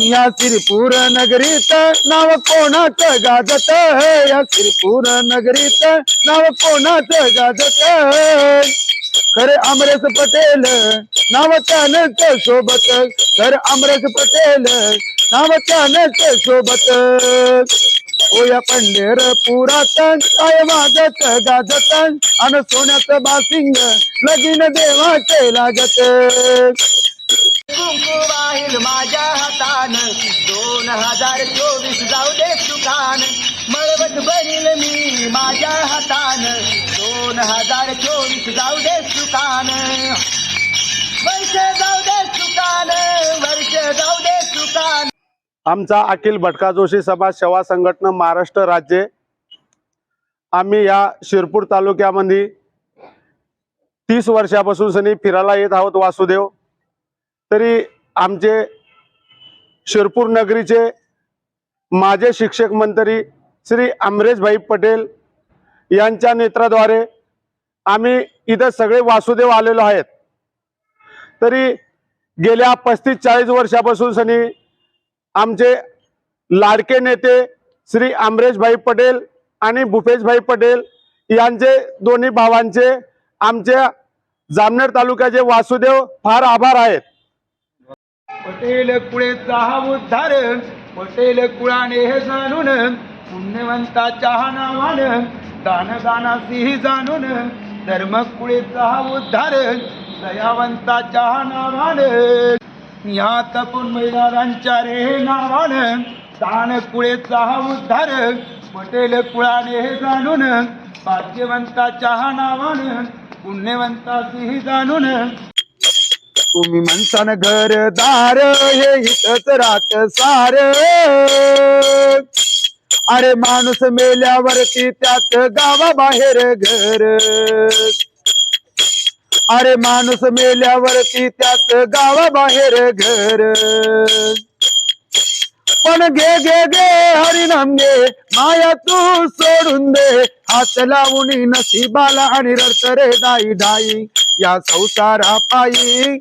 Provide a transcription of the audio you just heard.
या श्रीपूर नगरीत नाव कोणाचं गाजत या श्रीपूर नगरीत नाव कोणाचं गाजत खरे अमरेश पटेल नाव त्यानंच सोबत खर अमरेश पटेल नाव त्यानंच सोबत ओया पंढेर पुरातन काय वाजत गाजत? अन सोन्याचं बासिंग लगीन देवाचे लागत. माझ्या माझ्या दोन हजार चोवीस जाऊ दे सुखान मळवत बनील मी माझ्या हातान. दोन हजार चोवीस जाऊ दे सुखान वर्ष जाऊ दे सुखान वर्ष जाऊ दे सुखान आमचा अखिल भटका जोशी समाज सेवा संघटना महाराष्ट्र राज्य. आम्ही या शिरपूर तालुक्यामध्ये तीस वर्षापासून सनी फिरायला येत आहोत वासुदेव. तरी आमचे शिरपूर नगरीचे माझे शिक्षक मंत्री श्री अमरेशभाई पटेल यांच्या नेत्राद्वारे आम्ही इथं सगळे वासुदेव आलेलो आहेत. तरी गेल्या पस्तीस चाळीस वर्षापासून सनी आमचे लाडके नेते श्री अमरेशभाई पटेल आणि भूपेशभाई पटेल यांचे दोन्ही भावांचे आमच्या जामनेर तालुक्याचे वासुदेव फार आभार आहेत. पटेल कुळेचा हा उद्धार पटेल कुळाने हे जाणून पुण्यवंताच्या हा नावानं दान जाणून धर्म कुळेचा हा उद्धार दयावंताच्या हा नावानं. या तपून मैदानांच्या रे नावानं दान कुळेचा हा उद्धार पटेल कुळाने हे जाणून भाग्यवंताच्या हा नावानं पुण्यवंतासी जाणून. तुम्ही म्हणसान घरदार हे हितच राहत सार अरे माणूस मेल्यावरती त्यात गावाबाहेर घर. अरे माणूस मेल्यावरती त्यात गावाबाहेर घर. पण घे घे घे हरिनाम घे माया तू सोडून दे. हात लावून नशिबाला आणि रडत रे दाई डाई या संसारा पायी